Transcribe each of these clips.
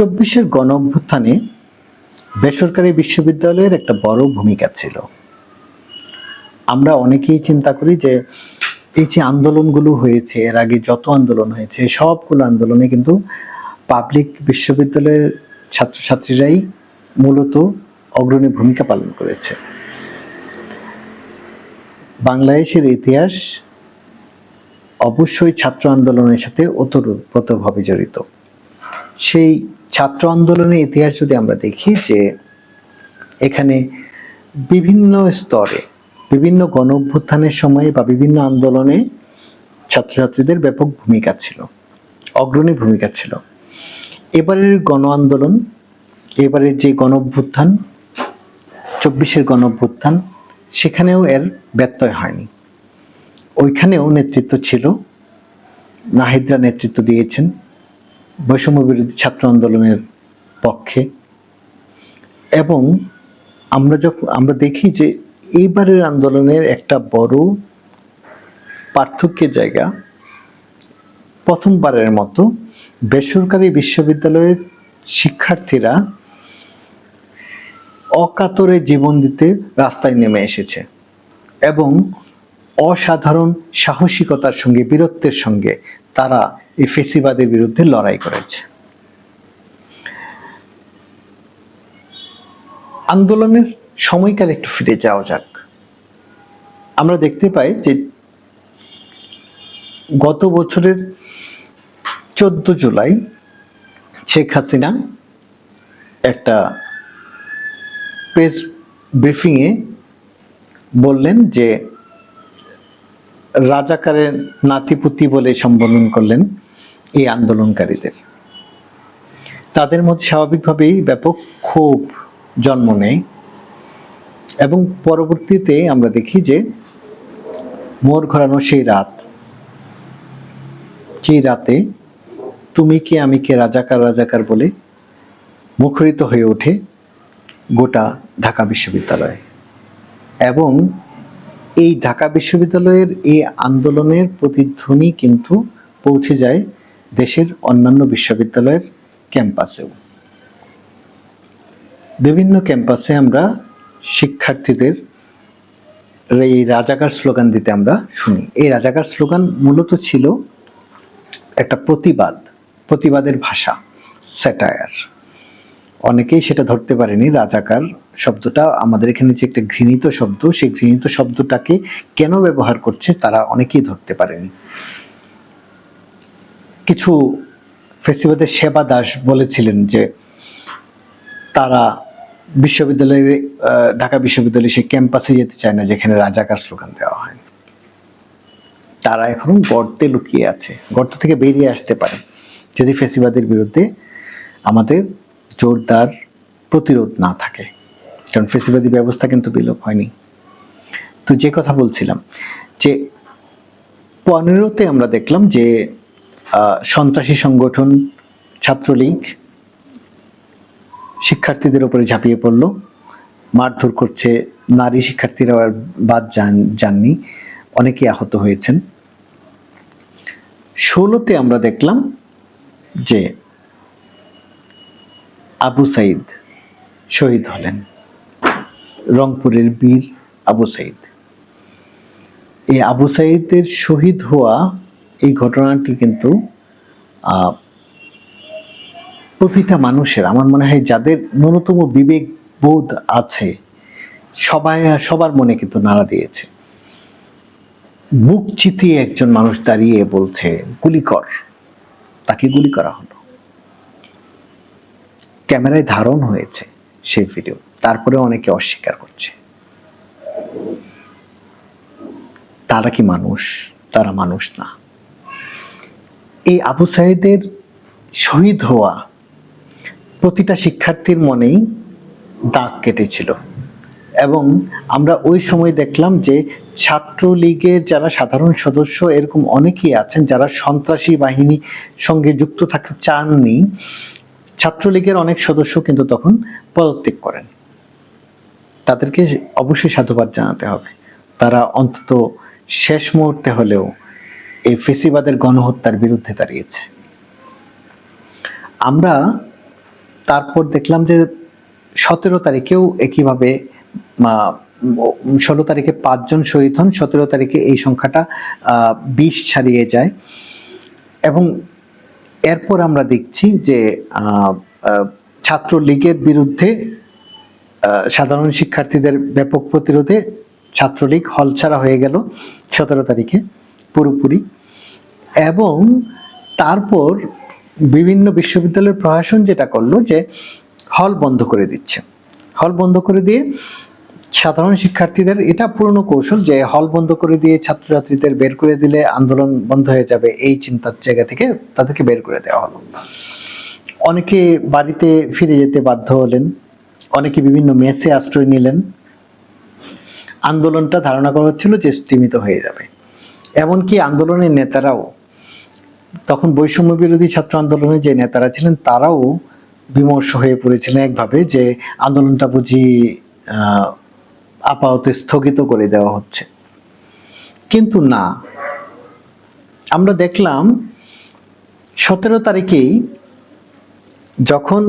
চব্বিশের গণ অভ্যুত্থানে বেসরকারি বিশ্ববিদ্যালয়ের একটা বড় ভূমিকা ছিল। আমরা অনেকেই চিন্তা করি যে এই যে আন্দোলনগুলো হয়েছে, এর আগে যত আন্দোলন হয়েছে, সবগুলো আন্দোলনে কিন্তু পাবলিক বিশ্ববিদ্যালয়ের ছাত্রছাত্রীরাই মূলত অগ্রণী ভূমিকা পালন করেছে। বাংলাদেশের ইতিহাস অবশ্যই ছাত্র আন্দোলনের সাথে ওতপ্রোতভাবে জড়িত। সেই ছাত্র আন্দোলনের ইতিহাস যদি আমরা দেখি যে এখানে বিভিন্ন স্তরে, বিভিন্ন গণ অভ্যুত্থানের সময় বা বিভিন্ন আন্দোলনে ছাত্রছাত্রীদের ব্যাপক ভূমিকা ছিল, অগ্রণী ভূমিকা ছিল। এবারের গণ আন্দোলন, এবারের যে গণ অভ্যুত্থান চব্বিশের গণ অভ্যুত্থান সেখানেও এর ব্যত্যয় হয়নি। ওইখানেও নেতৃত্ব ছিল, নাহিদরা নেতৃত্ব দিয়েছেন। বৈষম্য বিরোধী ছাত্র আন্দোলনের পক্ষে। এবং আমরা যখন আমরা দেখি যে এইবারের আন্দোলনের একটা বড় পার্থক্যের জায়গা প্রথমবারের মতো বেসরকারি বিশ্ববিদ্যালয়ের শিক্ষার্থীরা অকাতরে জীবন দিতে রাস্তায় নেমে এসেছে এবং অসাধারণ সাহসিকতার সঙ্গে, বীরত্বের সঙ্গে তারা এই ফেসিবাদের বিরুদ্ধে লড়াই করেছে। আন্দোলনের সময়কাল একটু ফিরে যাওয়া যাক। আমরা দেখতে পাই যে গত বছরের চোদ্দ জুলাই শেখ হাসিনা একটা প্রেস ব্রিফিংয়ে বললেন যে রাজাকারের নাতিপুতি বলে সম্বোধন করলেন। এই আন্দোলনকারীদের। তাদের মধ্যে স্বাভাবিকভাবেই ব্যাপক ক্ষোভ জন্ম নেয় এবং পরবর্তীতে আমরা দেখি যে মোর ঘোরানো সেই রাত সেই রাতে তুমি কে আমি কে রাজাকার রাজাকার বলে মুখরিত হয়ে ওঠে গোটা ঢাকা বিশ্ববিদ্যালয়। এবং এই ঢাকা বিশ্ববিদ্যালয়ের এই আন্দোলনের প্রতিধ্বনি কিন্তু পৌঁছে যায় দেশের অন্যান্য বিশ্ববিদ্যালয়ের ক্যাম্পাসেও। বিভিন্ন ক্যাম্পাসে আমরা শিক্ষার্থীদের এই রাজাকার স্লোগান দিতে আমরা শুনি। এই রাজাকার স্লোগান মূলত ছিল একটা প্রতিবাদ, প্রতিবাদের ভাষা, স্যাটায়ার। অনেকেই সেটা ধরতে পারেনি, রাজাকার শব্দটা। আমাদের এখানে যে একটা ঘৃণিত শব্দ, সেই ঘৃণিত শব্দটাকে কেন ব্যবহার করছে তারা অনেকেই ধরতে পারেনি। কিছু ফেসিবাদের সেবা দাস বলেছিলেন যে তারা বিশ্ববিদ্যালয়ের ঢাকা বিশ্ববিদ্যালয়ে সে ক্যাম্পাসে যেতে চায় না যেখানে রাজাকার স্লোগান দেওয়া হয়। তারা এখন গর্তে লুকিয়ে আছে। গর্ত থেকে বেরিয়ে আসতে পারে। যদি ফেসিবাদের বিরুদ্ধে আমাদের জোরদার প্রতিরোধ না থাকে। কারণ ফেসিবাদী ব্যবস্থা কিন্তু বিলোপ হয়নি। তো যে কথা বলছিলাম যে পনেরোতে আমরা দেখলাম যে সন্ত্রাসী সংগঠন ছাত্রলীগ শিক্ষার্থীদের উপরে ঝাঁপিয়ে পড়ল। মারধর করছে নারী শিক্ষার্থীরা বাদ যান, যাননি। অনেকেই আহত হয়েছেন। ষোলোতে আমরা দেখলাম যে আবু সাইদ শহীদ হলেন। রংপুরের বীর আবু সাইদ। এই আবু সাইদের শহীদ হওয়া এই ঘটনাটি কিন্তু প্রতিটা মানুষের, আমার মনে হয় যাদের ন্যূনতম বিবেক বোধ আছে, সবাই, সবার মনে কিন্তু নাড়া দিয়েছে। বুক চিতিয়ে একজন মানুষ দাঁড়িয়ে বলছে গুলি কর তাকে গুলি করা হলো। ক্যামেরায় ধারণ হয়েছে সেই ভিডিও, তারপরে অনেকে অস্বীকার করছে। তারা কি মানুষ? তারা মানুষ না। এই আবু সাইদের শহীদ হওয়া প্রতিটা শিক্ষার্থীর মনেই দাগ কেটেছিল। এবং আমরা ওই সময় দেখলাম যে ছাত্রলীগের যারা সাধারণ সদস্য, এরকম অনেকেই আছেন যারা সন্ত্রাসী বাহিনী সঙ্গে যুক্ত থাকতে চাননি। ছাত্রলীগের অনেক সদস্য কিন্তু তখন পদত্যাগ করেন। তাদেরকে অবশ্যই সাধুবাদ জানাতে হবে। তারা অন্তত শেষ মুহূর্তে হলেও এই ফেসিবাদের গণহত্যার বিরুদ্ধে দাঁড়িয়েছে। আমরা তারপর দেখলাম যে সতেরো তারিখেও একইভাবে ষোলো তারিখে পাঁচজন শহীদ হন, সতেরো তারিখে এই সংখ্যাটা বিশ ছাড়িয়ে যায়। এবং এরপর আমরা দেখছি যে ছাত্রলীগের বিরুদ্ধে সাধারণ শিক্ষার্থীদের ব্যাপক প্রতিরোধে ছাত্রলীগ হলছাড়া হয়ে গেল সতেরো তারিখে। পুরোপুরি। এবং তারপর বিভিন্ন বিশ্ববিদ্যালয়ের প্রশাসন যেটা করল যে হল বন্ধ করে দিচ্ছে। হল বন্ধ করে দিয়ে সাধারণ শিক্ষার্থীদের এটা পুরনো কৌশল যে হল বন্ধ করে দিয়ে ছাত্রছাত্রীদের বের করে দিলে আন্দোলন বন্ধ হয়ে যাবে এই চিন্তার জায়গা থেকে তাদেরকে বের করে দেওয়া হলো। অনেকে বাড়িতে ফিরে যেতে বাধ্য হলেন, অনেকে বিভিন্ন মেসে আশ্রয় নিলেন। আন্দোলনটা ধারণা করা হচ্ছিল যে স্তীমিত হয়ে যাবে। এমনকি আন্দোলনের নেতারাও, তখন বৈষম্য বিরোধী ছাত্র আন্দোলনের যে নেতারা ছিলেন, তারাও বিমর্ষ হয়ে পড়েছিলেন একভাবে যে আন্দোলনটা বুঝি আপাতত স্থগিত করে দেওয়া হচ্ছে। কিন্তু না। আমরা দেখলাম, সতেরো তারিখেই যখন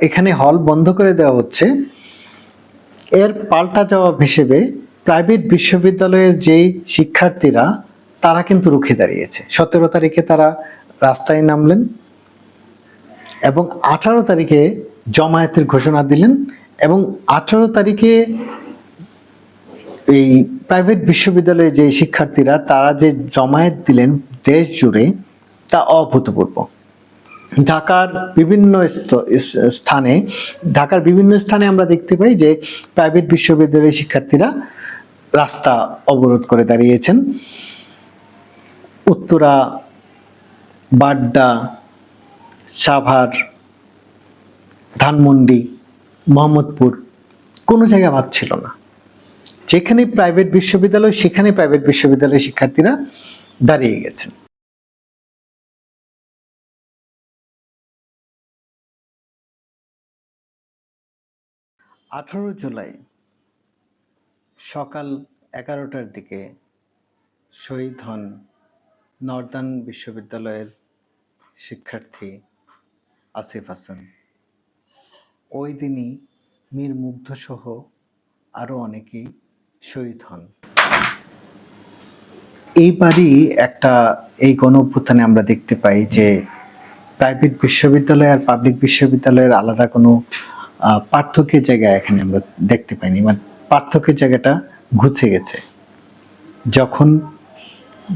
এখানে হল বন্ধ করে দেওয়া হচ্ছে, এর পাল্টা জবাব হিসেবে প্রাইভেট বিশ্ববিদ্যালয়ের যেই শিক্ষার্থীরা তারা কিন্তু রুখে দাঁড়িয়েছে। সতেরো তারিখে তারা রাস্তায় নামলেন এবং আঠারো তারিখে জমায়েতের ঘোষণা দিলেন এবং আঠারো তারিখে এই প্রাইভেট বিশ্ববিদ্যালয়ে যে শিক্ষার্থীরা, তারা যে জমায়েত দিলেন দেশ জুড়ে, তা অভূতপূর্ব। ঢাকার বিভিন্ন স্থ- স্থানে, ঢাকার বিভিন্ন স্থানে আমরা দেখতে পাই যে প্রাইভেট বিশ্ববিদ্যালয়ের শিক্ষার্থীরা রাস্তা অবরোধ করে দাঁড়িয়েছেন। উত্তরা, বাড্ডা, সাভার, ধানমন্ডি, মোহাম্মদপুর, কোনো জায়গায় বাদ ছিল না। যেখানে প্রাইভেট বিশ্ববিদ্যালয় সেখানে প্রাইভেট বিশ্ববিদ্যালয়ের শিক্ষার্থীরা দাঁড়িয়ে গেছেন। আঠারো জুলাই, সকাল এগারোটার দিকে শহীদ হন নর্দার্ন বিশ্ববিদ্যালয়ের শিক্ষার্থী আসিফ হাসান। ওই দিনই মীর মুগ্ধসহ আরও অনেকেই শহীদ হন। এইবারই একটা এই গণ অভ্যুত্থানে আমরা দেখতে পাই যে প্রাইভেট বিশ্ববিদ্যালয় আর পাবলিক বিশ্ববিদ্যালয়ের আলাদা কোনো পার্থক্যের জায়গা এখানে আমরা দেখতে পাইনি। মানে পার্থক্যের জায়গাটা ঘুচে গেছে। যখন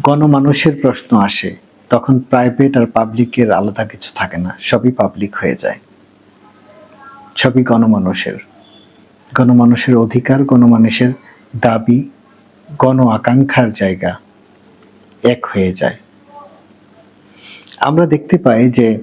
গণমানুষের প্রশ্ন আসে, তখন প্রাইভেট আর পাবলিকের আলাদা কিছু থাকে না, সবই পাবলিক হয়ে যায়। সবই গণমানুষের। গণমানুষের অধিকার, গণমানুষের দাবি, গণ আকাঙ্ক্ষার জায়গা এক হয়ে যায়। আমরা দেখতে পাই যে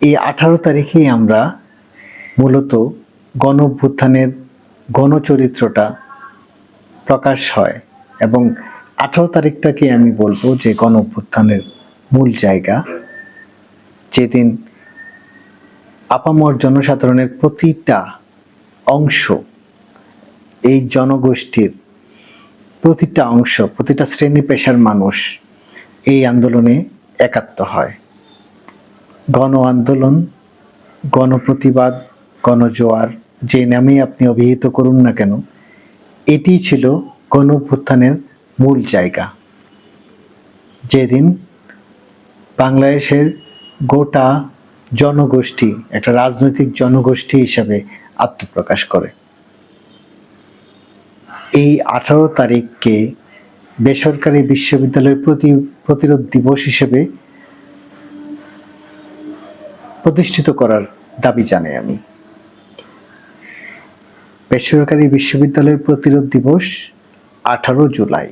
এই আঠারো তারিখেই আমরা মূলত গণ অভ্যুত্থানের গণচরিত্রটা প্রকাশ হয় এবং আঠারো তারিখটাকে আমি বলব যে গণ অভ্যুত্থানের মূল জায়গা। যেদিন আপামর জনসাধারণের প্রতিটা অংশ এই জনগোষ্ঠীর প্রতিটা অংশ, প্রতিটা শ্রেণি পেশার মানুষ এই আন্দোলনে একাত্ম হয়। গণ আন্দোলন, গণপ্রতিবাদ, গণজোয়ার, যে নামেই আপনি অভিহিত করুন না কেন, এটি ছিল গণ মূল জায়গা। যেদিন বাংলাদেশের গোটা জনগোষ্ঠী, একটা রাজনৈতিক জনগোষ্ঠী হিসাবে আত্মপ্রকাশ করে। এই আঠারো তারিখকে বেসরকারি বিশ্ববিদ্যালয়ের প্রতি, প্রতিরোধ দিবস হিসেবে প্রতিষ্ঠিত করার দাবি জানাই আমি। বেসরকারি বিশ্ববিদ্যালয়ের প্রতিরোধ দিবস আঠারো জুলাই।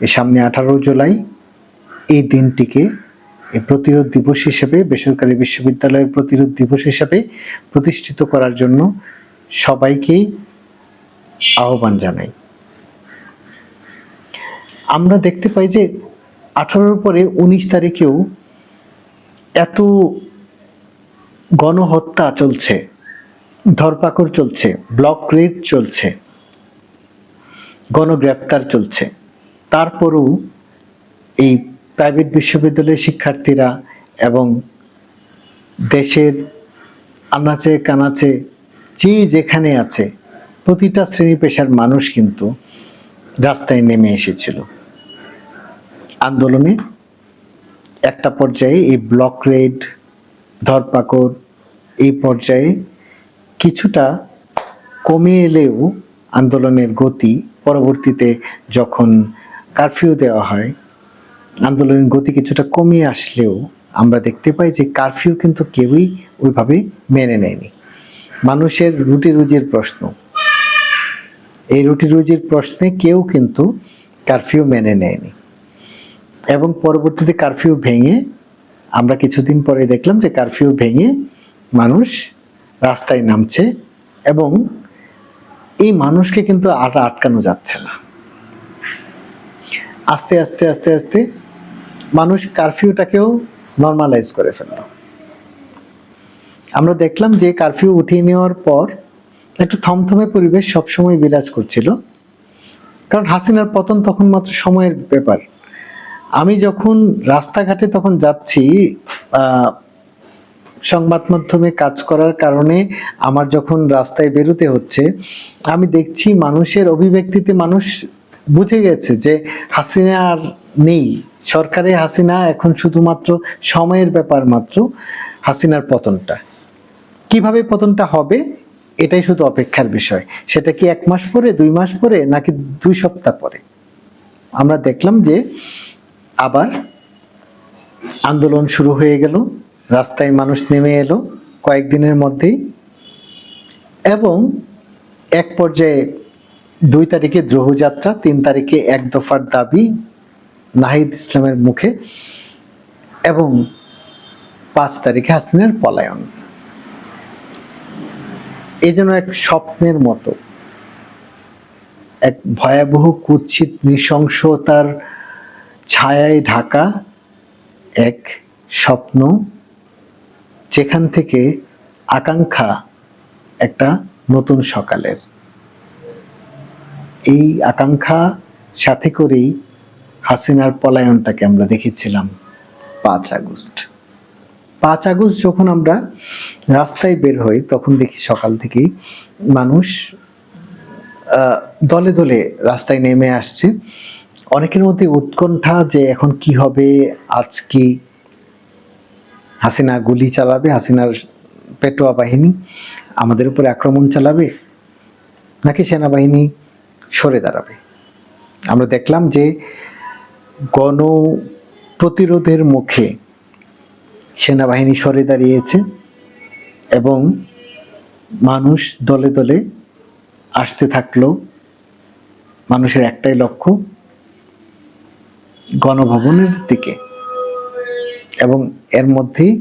এই সামনে আঠারো জুলাই এই দিনটিকে প্রতিরোধ দিবস হিসেবে বেসরকারি বিশ্ববিদ্যালয়ের প্রতিরোধ দিবস হিসেবে প্রতিষ্ঠিত করার জন্য সবাইকেই আহ্বান জানাই। আমরা দেখতে পাই যে আঠারোর পরে উনিশ তারিখেও এত গণহত্যা চলছে, ধরপাকড় চলছে, ব্লক রেড চলছে গণগ্রেপ্তার চলছে। তারপরেও এই প্রাইভেট বিশ্ববিদ্যালয়ের শিক্ষার্থীরা এবং দেশের আনাচে কানাচে যে যেখানে আছে, প্রতিটা শ্রেণি পেশার মানুষ কিন্তু রাস্তায় নেমে এসেছিল। আন্দোলনে একটা পর্যায়ে এই ব্লক রেড ধরপাকড়, এই পর্যায়ে কিছুটা কমে এলেও আন্দোলনের গতি পরবর্তীতে যখন কারফিউ দেওয়া হয়। আন্দোলনের গতি কিছুটা কমিয়ে আসলেও আমরা দেখতে পাই যে কারফিউ কিন্তু কেউই ওইভাবে মেনে নেয়নি। মানুষের রুটি রুজির প্রশ্ন। এই রুটি রুজির প্রশ্নে কেউ কিন্তু কারফিউ মেনে নেয়নি। এবং পরবর্তীতে কারফিউ ভেঙে আমরা কিছুদিন পরে দেখলাম যে কারফিউ ভেঙে মানুষ রাস্তায় নামছে এবং এই মানুষকে কিন্তু আর আটকানো যাচ্ছে না। আস্তে আস্তে আস্তে আস্তে মানুষ কারফিউটাকেও নর্মালাইজ করে ফেলল। আমরা দেখলাম যে কারফিউ উঠিয়ে নেওয়ার পর একটু থমথমে পরিবেশ সবসময় বিরাজ করছিল। কারণ হাসিনার পতন তখন মাত্র সময়ের ব্যাপার। আমি যখন রাস্তাঘাটে তখন যাচ্ছি সংবাদ মাধ্যমে কাজ করার কারণে আমার যখন রাস্তায় বেরোতে হচ্ছে, আমি দেখছি মানুষের অভিব্যক্তিতে মানুষ বুঝে গেছে যে হাসিনা আর নেই। সরকারে হাসিনা এখন শুধুমাত্র সময়ের ব্যাপার মাত্র, হাসিনার পতনটা। কীভাবে পতনটা হবে, এটাই শুধু অপেক্ষার বিষয়। সেটা কি এক মাস পরে, দুই মাস পরে, নাকি দুই সপ্তাহ পরে? আমরা দেখলাম যে আবার আন্দোলন শুরু হয়ে গেল, রাস্তায় মানুষ নেমে এলো কয়েকদিনের মধ্যেই। এবং এক পর্যায়ে দুই তারিখে দ্রোহযাত্রা, তিন তারিখে এক দফার দাবি নাহিদ ইসলামের মুখে এবং পাঁচ তারিখে হাসিনের পলায়ন। এ যেন এক স্বপ্নের মতো, এক ভয়াবহ কুৎসিত নৃশংসতার ছায়ায় ঢাকা এক স্বপ্ন, যেখান থেকে আকাঙ্ক্ষা একটা নতুন সকালের এই আকাঙ্ক্ষা সাথে করেই হাসিনার পলায়নটাকে আমরা দেখেছিলাম। পাঁচ আগস্ট। পাঁচ আগস্ট যখন আমরা রাস্তায় বের হই তখন দেখি সকাল থেকেই মানুষ দলে দলে রাস্তায় নেমে আসছে। অনেকের মধ্যে উৎকণ্ঠা যে এখন কি হবে আজ কি হাসিনা গুলি চালাবে হাসিনার পেটোয়া বাহিনী আমাদের উপরে আক্রমণ চালাবে নাকি সেনাবাহিনী সরে দাঁড়াবে। আমরা দেখলাম যে গণ প্রতিরোধের মুখে সেনাবাহিনী সরে দাঁড়িয়েছে এবং মানুষ দলে দলে আসতে থাকল। মানুষের একটাই লক্ষ্য, গণভবনের দিকে। এবং এর মধ্যেই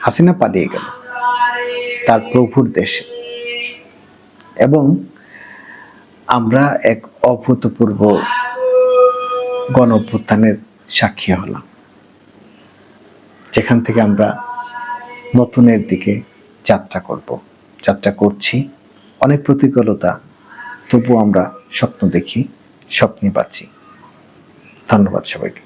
হাসিনা পালিয়ে গেল, তার প্রভুর দেশে। এবং আমরা এক অভূতপূর্ব গণ অভ্যুত্থানের সাক্ষী হলাম। যেখান থেকে আমরা নতুনের দিকে যাত্রা করব। যাত্রা করছি, অনেক প্রতিকূলতা তবু আমরা স্বপ্ন দেখি, স্বপ্নে পাচ্ছি ধন্যবাদ সবাইকে।